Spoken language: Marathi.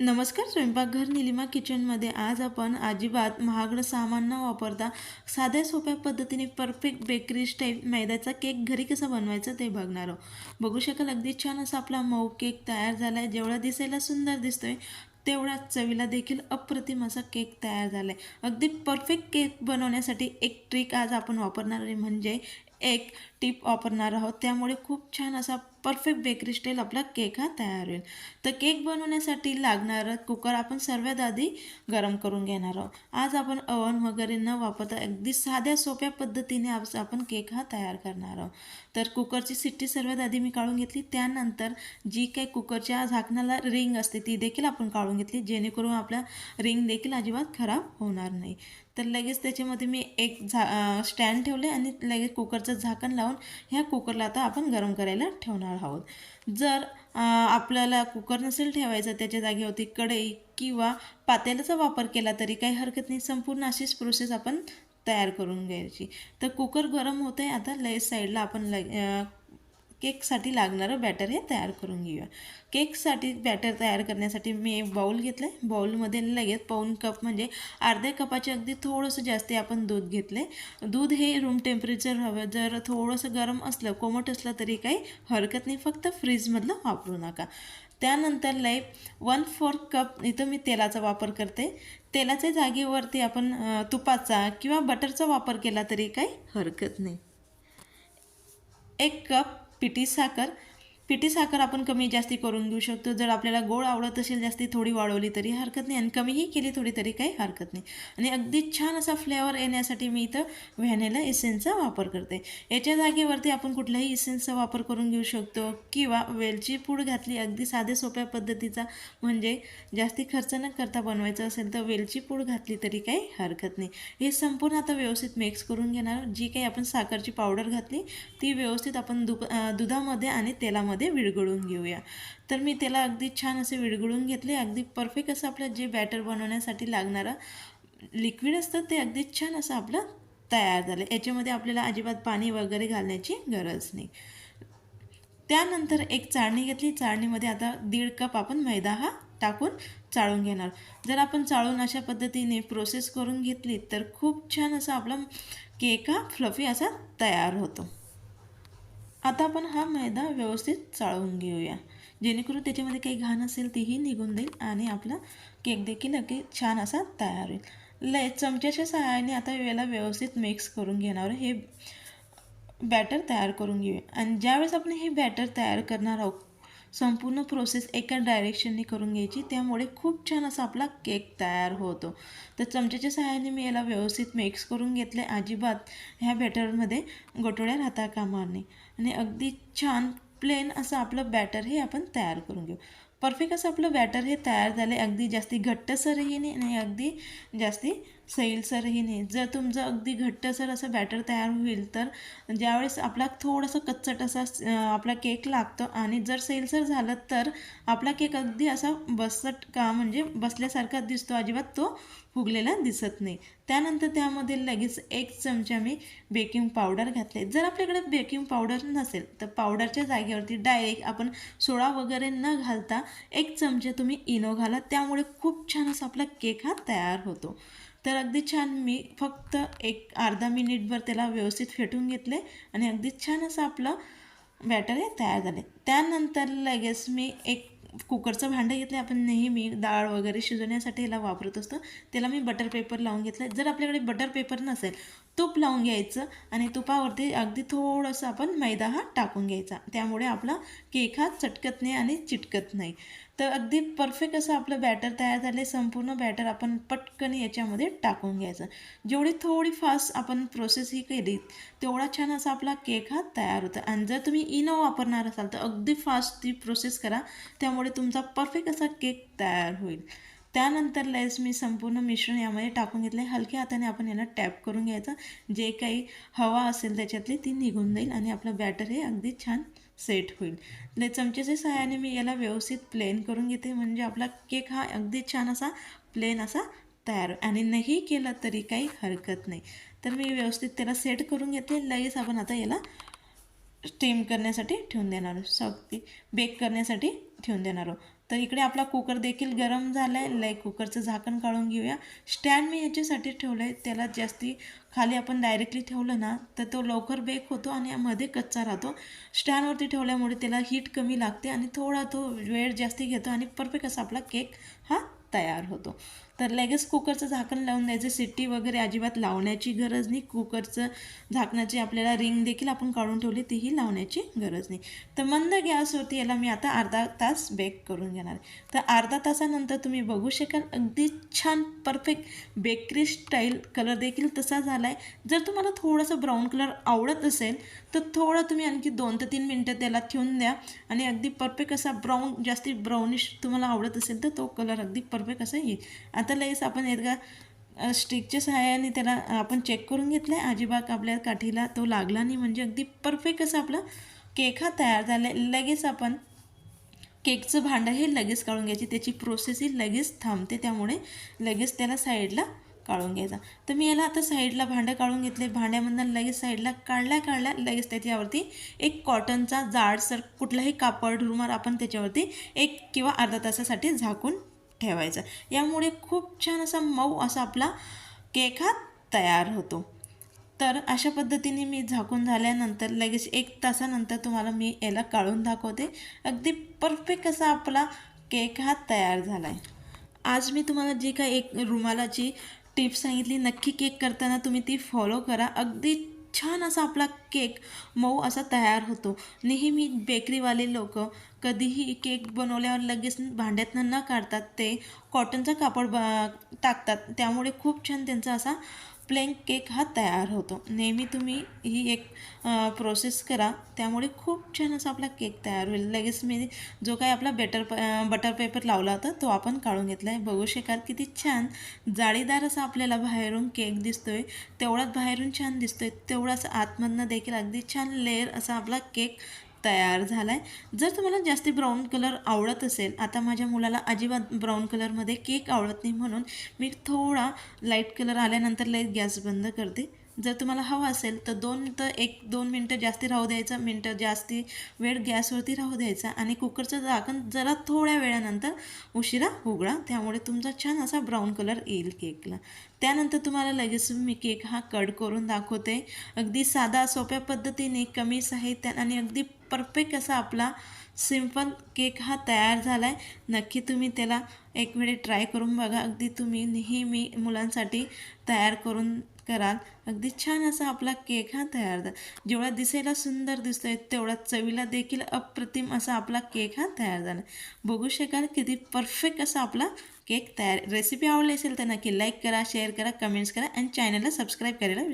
नमस्कार स्वयंपाकघर निलिमा किचनमध्ये आज आपण अजिबात महागडं सामान न वापरता साध्या सोप्या पद्धतीने परफेक्ट बेकरी स्टाईल मैद्याचा केक घरी कसा बनवायचा ते बघणार आहोत. बघू शकाल अगदी छान असा आपला मऊ केक तयार झाला आहे जेवढा दिसायला सुंदर दिसतोय तेवढ्या चवीला देखील अप्रतिम असा केक तयार झाला आहे अगदी परफेक्ट केक बनवण्यासाठी एक ट्रिक आज आपण वापरणार आहे. म्हणजे एक टीप वापरणार आहोत. त्यामुळे खूप छान असा परफेक्ट बेकरी स्टाईल आपला केक हा तयार होईल. तर केक बनवण्यासाठी लागणारं कुकर आपण सर्वात आधी गरम करून घेणार आहोत. आज आपण अवन वगैरे न वापरता अगदी साध्या सोप्या पद्धतीने आज आपण केक हा तयार करणार आहोत. तर कुकरची सिट्टी सर्वात आधी मी काढून घेतली. त्यानंतर जी काही कुकरच्या झाकणाला रिंग असते ती देखील आपण काढून घेतली. जेणेकरून आपल्या रिंग देखील अजिबात खराब होणार नाही. तर लगेच त्याच्यामध्ये मी एक झा स्टँड ठेवले आणि लगेच कुकरचं झाकण लावून ह्या कुकरला आता आपण गरम करायला ठेवणार आहोत. जर आपल्याला कुकर नसेल ठेवायचं त्याच्या जागेवरती कढई किंवा पातेल्याचा वापर केला तरी काही हरकत नाही. संपूर्ण अशीच प्रोसेस आपण तयार करून घ्यायची. तर कुकर गरम होतं आहे आता लेस साईडला आपण लग केकसाठी लागणारं बॅटर हे तयार करून घेऊया. केकसाठी बॅटर तयार करण्यासाठी मी एक बाऊल घेतलं आहे बाऊलमध्ये लगेच पाऊन कप म्हणजे अर्ध्या कपाचे अगदी थोडंसं जास्ती आपण दूध घेतले दूध हे रूम टेम्परेचर हवं. जर थोडंसं गरम असलं कोमट असलं तरी काही हरकत नाही. फक्त फ्रीजमधलं वापरू नका. त्यानंतर लय वन फोर्थ कप इथं मी तेलाचा वापर करते. तेलाच्या जागेवरती आपण तुपाचा किंवा बटरचा वापर केला तरी काही हरकत नाही. एक कप पिठी साखर पिठी साखर आपण कमी जास्ती करून घेऊ शकतो. जर आपल्याला गोड आवडत असेल जास्ती थोडी वाढवली तरी हरकत नाही. आणि कमीही केली थोडी तरी काही हरकत नाही. आणि अगदी छान असा फ्लेवर येण्यासाठी मी इथं व्हॅनेला इसेन्सचा वापर करते. याच्या जागेवरती आपण कुठल्याही इसेन्सचा वापर करून घेऊ शकतो किंवा वेलची पूड घातली अगदी साध्या सोप्या पद्धतीचा म्हणजे जास्ती खर्च न करता बनवायचं असेल तर वेलची पूड घातली तरी काही हरकत नाही. हे संपूर्ण आता व्यवस्थित मिक्स करून घेणार. जी काही आपण साखरची पावडर घातली ती व्यवस्थित आपण दुप दुधामध्ये आणि तेलामध्ये मध्ये विरघळून घेऊया. तर मी त्याला अगदी छान असे विरघळून घेतले. अगदी परफेक्ट असं आपलं जे बॅटर बनवण्यासाठी लागणारं लिक्विड असतं ते अगदी छान असं आपलं तयार झालं. याच्यामध्ये आपल्याला अजिबात पाणी वगैरे घालण्याची गरज नाही. त्यानंतर एक चाळणी घेतली. चाळणीमध्ये आता दीड कप आपण मैदा हा टाकून चाळून घेणार. जर आपण चाळून अशा पद्धतीने प्रोसेस करून घेतली तर खूप छान असा आपला केक हा फ्लफी असा तयार होतो. आता आपण हा मैदा व्यवस्थित चाळवून घेऊया. जेणेकरून त्याच्यामध्ये काही घाण असेल तीही निघून जाईल आणि आपला केक देखील अगदी छान असा तयार होईल. लय चमच्याच्या सहाय्याने आता याला व्यवस्थित मिक्स करून घेणार हे बॅटर तयार करून घेऊया. आणि ज्यावेळेस आपण हे बॅटर तयार करणार आहोत संपूर्ण प्रोसेस एका डायरेक्शनने करून घ्यायची. त्यामुळे खूप छान असा आपला केक तयार होतो. तर चमच्याच्या सहाय्याने मी याला व्यवस्थित मिक्स करून घेतले. अजिबात ह्या बॅटरमध्ये गोटोळ्या राहता कामा नाही आणि अगदी छान प्लेन असं आपलं बॅटर हे आपण तयार करून घेऊ. परफेक्ट असं आपलं बॅटर हे तयार झालं. आहे अगदी जास्ती घट्टसरही नाही आणि अगदी जास्ती सैलसरही नाही. जर तुमचं अगदी घट्टसर असं बॅटर तयार होईल तर ज्यावेळेस आपला थोडंसं कच्चट असा आपला केक लागतो आणि जर सैलसर झालं तर आपला केक अगदी असा बसट का म्हणजे बसल्यासारखा दिसतो. अजिबात तो फुगलेला दिसत नाही. त्यानंतर त्यामध्ये लगेच एक चमचा मी बेकिंग पावडर घातले जर आपल्याकडे बेकिंग पावडर नसेल तर पावडरच्या जागेवरती डायरेक्ट आपण सोडा वगैरे न घालता एक चमचे तुम्ही इनो घाला. त्यामुळे खूप छान असा आपला केक हा तयार होतो. तर अगदी छान मी फक्त एक अर्धा मिनिटभर त्याला व्यवस्थित फेटून घेतले आणि अगदी छान असं आपलं बॅटर हे तयार झाले. त्यानंतर लगेच मी एक कुकरचं भांडं घेतलं. आपण नेहमी डाळ वगैरे शिजवण्यासाठी याला वापरत असतो. त्याला मी बटर पेपर लावून घेतलं जर आपल्याकडे बटर पेपर नसेल तूप लावून घ्यायचं आणि तुपावरती अगदी थोडंसं आपण मैदा हा टाकून घ्यायचा. त्यामुळे आपला केक हा चटकत नाही आणि चिटकत नाही. तर अगदी परफेक्ट असं आपलं बॅटर तयार झाले संपूर्ण बॅटर आपण पटकन याच्यामध्ये टाकून घ्यायचं. जेवढी थोडी फास्ट आपण प्रोसेस ही केली तेवढा छान असा आपला केक हा तयार होतो. आणि जर तुम्ही इनो वापरणार असाल तर अगदी फास्ट ती प्रोसेस करा त्यामुळे तुमचा परफेक्ट असा केक तयार होईल. त्यानंतर लेस मी संपूर्ण मिश्रण यामध्ये टाकून घेतले. हलक्या हाताने आपण याला टॅप करून घ्यायचं. जे काही हवा असेल त्याच्यातली ती निघून जाईल आणि आपलं बॅटर हे अगदी छान सेट होईल. म्हणजे ले चमचेच्या सहाय्याने मी याला व्यवस्थित प्लेन करून घेते. म्हणजे आपला केक हा अगदी छान असा प्लेन असा तयार. आणि नाही केला तरी काही हरकत नाही. तर मी व्यवस्थित त्याला सेट करून घेते. लगेच आपण आता याला स्टीम करण्यासाठी ठेवून देणार आहोत. सॉफ्टी बेक करण्यासाठी ठेवून देणार आहोत. तर इकडे आपला कुकर देखील गरम झाला आहे लाईक कुकरचं झाकण काढून घेऊया. स्टँड मी ह्याच्यासाठी ठेवलं आहे त्याला जास्ती खाली आपण डायरेक्टली ठेवलं ना तर तो लवकर बेक होतो आणि मध्ये कच्चा राहतो. स्टँडवरती ठेवल्यामुळे त्याला हीट कमी लागते आणि थोडा तो वेळ जास्ती घेतो आणि परफेक्ट असा आपला केक हा तयार होतो. तर लगेच कुकरचं झाकण लावून द्यायचं सिट्टी वगैरे अजिबात लावण्याची गरज नाही. कुकरचं झाकणाची आपल्याला रिंग देखील आपण काढून ठेवली तीही लावण्याची गरज नाही. तर मंद गॅसवरती याला मी आता अर्धा तास बेक करून घेणार आहे. तर अर्धा तासानंतर तुम्ही बघू शकाल अगदी छान परफेक्ट बेकरी स्टाईल कलर देखील तसा झाला आहे जर तुम्हाला थोडासा ब्राऊन कलर आवडत असेल तर थोडा तुम्ही आणखी दोन ते तीन मिनटं त्याला ठेवून द्या आणि अगदी परफेक्ट असा ब्राऊन जास्ती ब्राउनिश तुम्हाला आवडत असेल तर तो कलर अगदी परफेक्ट असा येईल. आता लगेच आपण एकदा स्टिकच्या सहाय्याने त्याला आपण चेक करून घेतलं आहे अजिबात आपल्या काठीला तो लागला नाही. म्हणजे अगदी परफेक्ट असं आपलं केक हा तयार झाला. आहे लगेच आपण केकचं भांडं हे लगेच काढून घ्यायची. त्याची प्रोसेस ही लगेच थांबते. त्यामुळे लगेच त्याला साईडला काढून घ्यायचा. तर मी याला आता साईडला भांडं काढून घेतले. भांड्यामधनं लगेच साईडला काढल्या काढल्या लगेच त्याच्यावरती एक कॉटनचा जाडसर कुठलाही कापड रुमाल आपण त्याच्यावरती एक किंवा अर्धा तासासाठी झाकून ठेवायचा. यामुळे खूप छान असा मऊ असा आपला केक हा तयार होतो. तर अशा पद्धतीने मी झाकून झाल्यानंतर लगेच एक तासानंतर तुम्हाला मी याला काढून दाखवते. अगदी परफेक्ट असा आपला केक हा तयार झाला आहे आज मी तुम्हाला जी काही एक रुमालाची टिप्स सांगितली नक्की केक करताना तुम्ही ती फॉलो करा. अगदी छान असा आपला केक मऊ असा तयार होतो. नेहमी बेकरीवाले लोक कधीही केक बनवल्यावर लगेच भांड्यातनं न काढतात ते कॉटनचा कापड ब टाकतात. त्यामुळे खूप छान त्यांचा असा प्लेन केक हा तयार होतो. नेहमी तुम्ही ही एक प्रोसेस करा. त्यामुळे खूप छान असा आपला केक तयार होईल. लगेच मी जो काही आपला बेटर प बटर पेपर लावला होता तो आपण काढून घेतला आहे बघू शकाल किती छान जाळीदार असा आपल्याला बाहेरून केक दिसतो आहे तेवढाच बाहेरून छान दिसतो आहे तेवढाच आतमधनं देखील अगदी छान लेअर असा आपला केक तयार झाला आहे जर तुम्हाला जास्ती ब्राऊन कलर आवडत असेल आता माझ्या मुलाला अजिबात ब्राऊन कलरमध्ये केक आवडत नाही म्हणून मी थोडा लाइट कलर आल्यानंतर लाइट गॅस बंद करते. जर तुम्हाला हवा असेल तर दोन तर एक दोन मिनटं जास्ती राहू द्यायचं मिनटं जास्ती वेळ गॅसवरती राहू द्यायचा आणि कुकरचं झाकण जरा थोड्या वेळानंतर उशिरा उघडा त्यामुळे तुमचा छान असा ब्राऊन कलर येईल केकला त्यानंतर तुम्हाला लगेच मी केक हा कट करून दाखवते. अगदी साधा सोप्या पद्धतीने कमी साहित्यात आणि अगदी परफेक्ट असा आपला सिंपल केक हा तयार झाला आहे नक्की तुम्ही त्याला एक वेळी ट्राय करून बघा. अगदी तुम्ही नेहमी मुलांसाठी तयार करून कराल. अगदी छान असा आपला केक हा तयार झाला. जेवढा दिसायला सुंदर दिसतोय तेवढा चवीला देखील अप्रतिम असा आपला केक हा तयार झाला. बघू शकाल किती परफेक्ट असा आपला केक तयार रेसिपी आवडली असेल तर नक्की लाईक करा शेअर करा कमेंट्स करा आणि चॅनलला सबस्क्राईब करायला